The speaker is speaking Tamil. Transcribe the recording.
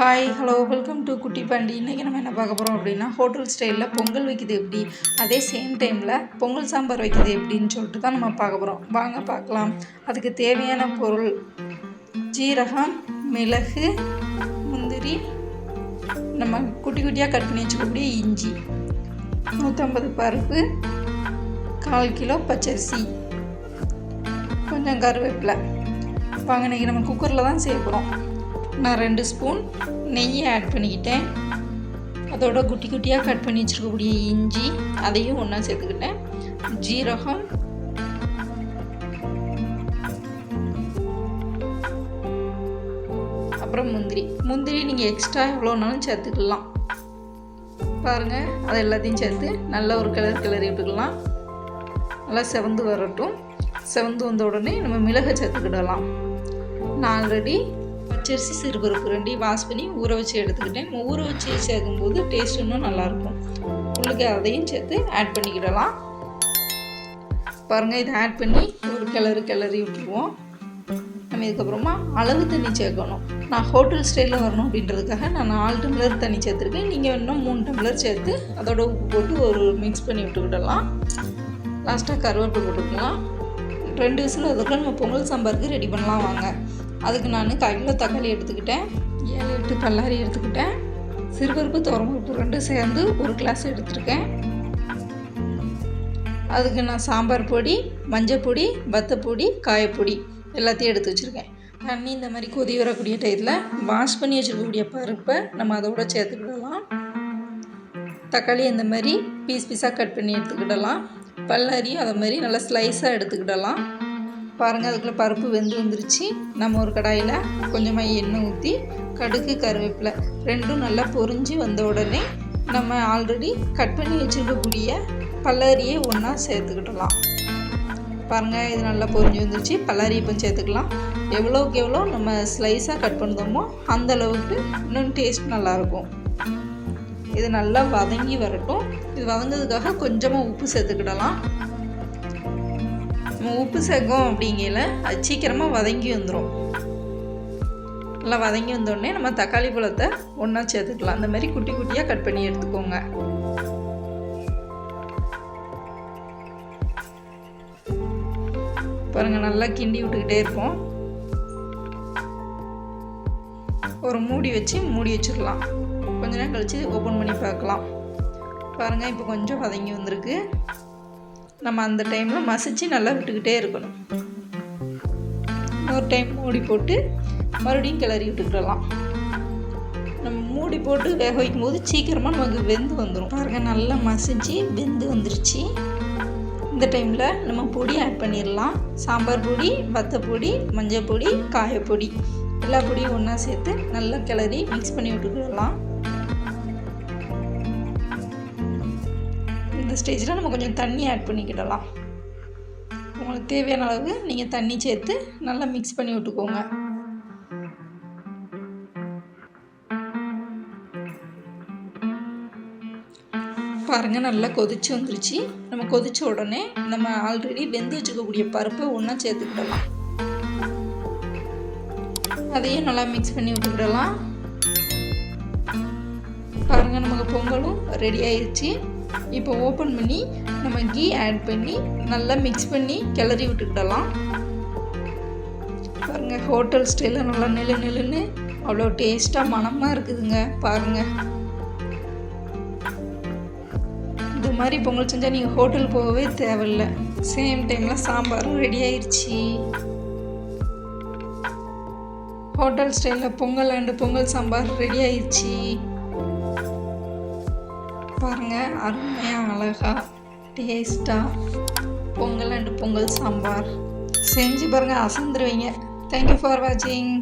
ஹாய் ஹலோ வெல்கம் டு குட்டி பாண்டி இன்றைக்கி நம்ம என்ன பார்க்க போகிறோம் அப்படின்னா ஹோட்டல் ஸ்டைலில் பொங்கல் வைக்கிறது எப்படி? அதே சேம் டைமில் பொங்கல் சாம்பார் வைக்கிறது எப்படின்னு சொல்லிட்டு தான் நம்ம பார்க்க போகிறோம் வாங்க பார்க்கலாம். அதுக்கு தேவையான பொருள் ஜீரகம் மிளகு முந்திரி நம்ம குட்டி குட்டியாக கட் பண்ணி வச்சுக்கக்கூடிய இஞ்சி நூற்றம்பது பருப்பு கால் கிலோ பச்சரிசி கொஞ்சம் கருவேப்பிலை. வாங்க இன்றைக்கி நம்ம குக்கரில் தான் சேர்க்குறோம் நான் ரெண்டு ஸ்பூன் நெய்யை ஆட் பண்ணிக்கிட்டேன். அதோட குட்டி குட்டியாக கட் பண்ணி வச்சுருக்கக்கூடிய இஞ்சி அதையும் ஒன்றா சேர்த்துக்கிட்டேன். ஜீரகம். அப்புறம் முந்திரி. முந்திரி நீங்கள் எக்ஸ்ட்ரா எவ்வளோனாலும் சேர்த்துக்கலாம். பாருங்கள் அது எல்லாத்தையும் சேர்த்து நல்ல ஒரு கலர் கிளறி விட்டுக்கலாம். நல்லா செவந்து வரட்டும். செவந்து வந்த உடனே நம்ம மிளகை சேர்த்துக்கிடலாம். நான் ஆல்ரெடி பச்சரிசி சிறுபருப்பு ரெண்டையும் வாஷ் பண்ணி ஊற வச்சு எடுத்துக்கிட்டேன். நம்ம ஊற வச்சு சேர்க்கும்போது டேஸ்ட் இன்னும் நல்லாயிருக்கும். உங்களுக்கு அதையும் சேர்த்து ஆட் பண்ணிக்கிடலாம். பாருங்கள் இதை ஆட் பண்ணி ஒரு கிளறு கிளறி விட்டுருவோம். நம்ம இதுக்கப்புறமா அளவு தண்ணி சேர்க்கணும். நான் ஹோட்டல் ஸ்டைலில் வரணும் அப்படின்றதுக்காக நான் நாலு டம்ளர் தண்ணி சேர்த்துருக்கேன். நீங்கள் இன்னும் மூணு டம்ளர் சேர்த்து அதோட உப்பு போட்டு ஒரு மிக்ஸ் பண்ணி விட்டுக்கிடலாம். லாஸ்ட்டாக கருவேப்பிலை போட்டுக்கலாம். ரெண்டு விசில் அதுக்குள்ள நம்ம பொங்கல் சாம்பாருக்கு ரெடி பண்ணலாம் வாங்க. அதுக்கு நான் கையில் கிலோ தக்காளி எடுத்துக்கிட்டேன். ஏழு எட்டு பல்லாரி எடுத்துக்கிட்டேன். சிறுபருப்பு துவரம்பருப்பு ரெண்டும் சேர்ந்து ஒரு கிளாஸ் எடுத்துருக்கேன். அதுக்கு நான் சாம்பார் பொடி மஞ்சள் பொடி வத்தப்பொடி காயப்பொடி எல்லாத்தையும் எடுத்து வச்சுருக்கேன். தண்ணி இந்த மாதிரி கொதி வரக்கூடிய டயத்தில் வாஷ் பண்ணி வச்சுருக்கக்கூடிய பருப்பை நம்ம அதோட சேர்த்துக்கிடலாம். தக்காளி இந்த மாதிரி பீஸ் பீஸாக கட் பண்ணி எடுத்துக்கிடலாம். பல்லாரியும் அதை மாதிரி நல்லா ஸ்லைஸாக எடுத்துக்கிடலாம். பாருங்கள் அதுக்குள்ளே பருப்பு வெந்து வந்துருச்சு. நம்ம ஒரு கடாயில் கொஞ்சமாக எண்ணெய் ஊற்றி கடுகு கருவேப்பிலை ரெண்டும் நல்லா பொரிஞ்சு வந்த உடனே நம்ம ஆல்ரெடி கட் பண்ணி வச்சுருக்கக்கூடிய பல்லாரியை ஒன்றா சேர்த்துக்கிடலாம். பாருங்கள் இது நல்லா பொரிஞ்சு வந்துருச்சு. பல்லாரி இப்போ சேர்த்துக்கலாம். எவ்வளோக்கு எவ்வளோ நம்ம ஸ்லைஸாக கட் பண்ணுறோமோ அந்த அளவுக்கு இன்னும் டேஸ்ட் நல்லாயிருக்கும் இது நல்லா வதங்கி வரட்டும். இது வதங்கிறதுக்காக கொஞ்சமாக உப்பு சேர்த்துக்கிடலாம். உப்பு சகம் அப்படிங்கல அது சீக்கிரமாக வதங்கி வந்துடும் நல்லா வதங்கி வந்தோடனே நம்ம தக்காளி பழத்தை ஒன்றா சேர்த்துக்கலாம். அந்த மாதிரி குட்டி குட்டியாக கட் பண்ணி எடுத்துக்கோங்க. பாருங்கள் நல்லா கிண்டி விட்டுக்கிட்டே இருப்போம் ஒரு மூடி வச்சு மூடி வச்சிடலாம். கொஞ்ச நேரம் கழித்து ஓப்பன் பண்ணி பார்க்கலாம். பாருங்கள் இப்போ கொஞ்சம் வதங்கி வந்திருக்கு. நம்ம அந்த டைமில் மசிச்சு நல்லா விட்டுக்கிட்டே இருக்கணும். ஒரு டைம் மூடி போட்டு மறுபடியும் கிளறி விட்டுக்கிடலாம். நம்ம மூடி போட்டு வேக வைக்கும் போது சீக்கிரமாக நமக்கு வெந்து வந்துடும் பாருங்கள் நல்லா மசிச்சு வெந்து வந்துருச்சு. இந்த டைமில் நம்ம பொடி ஆட் பண்ணிடலாம். சாம்பார் பொடி வத்தப்பொடி மஞ்சள் பொடி காயப்பொடி. எல்லா பொடியும் ஒன்றா சேர்த்து நல்லா கிளறி மிக்ஸ் பண்ணி விட்டுக்கிடலாம். ஸ்டேஜில் நம்ம கொஞ்சம் தண்ணி ஆட் பண்ணிக்கிடலாம். உங்களுக்கு தேவையான அளவு நீங்கள் தண்ணி சேர்த்து நல்லா மிக்ஸ் பண்ணி விட்டுக்கோங்க. பாருங்கள் நல்லா கொதிச்சு வந்துருச்சு. நம்ம கொதிச்ச உடனே நம்ம ஆல்ரெடி வெந்து வச்சுக்கக்கூடிய பருப்பை ஒன்றா சேர்த்துக்கிடலாம். அதையும் நல்லா மிக்ஸ் பண்ணி விட்டுக்கிடலாம். பாருங்கள் நமக்கு பொங்கலும் ரெடி ஆயிடுச்சு இப்போ ஓப்பன் பண்ணி நம்ம கீ ஆட் பண்ணி நல்லா மிக்ஸ் பண்ணி கிளறி விட்டுக்கிடலாம். பாருங்கள் ஹோட்டல் ஸ்டைலில் நல்லா நெல்லு நெல்லுன்னு அவ்வளோ டேஸ்ட்டாக மனமாக இருக்குதுங்க. பாருங்கள் இது மாதிரி பொங்கல் செஞ்சால் நீங்கள் ஹோட்டல் போகவே தேவையில்ல. சேம் டைமில் சாம்பாரும் ரெடி ஆயிடுச்சு ஹோட்டல் ஸ்டைலில் பொங்கல் அண்டு பொங்கல் சாம்பார் ரெடி ஆயிடுச்சு பாருங்கள் அருமையாக அழகாக டேஸ்ட்டாக பொங்கல் அண்டு பொங்கல் சாம்பார். செஞ்சு பாருங்கள் அசந்துருவீங்க. தேங்க்யூ ஃபார் வாட்சிங்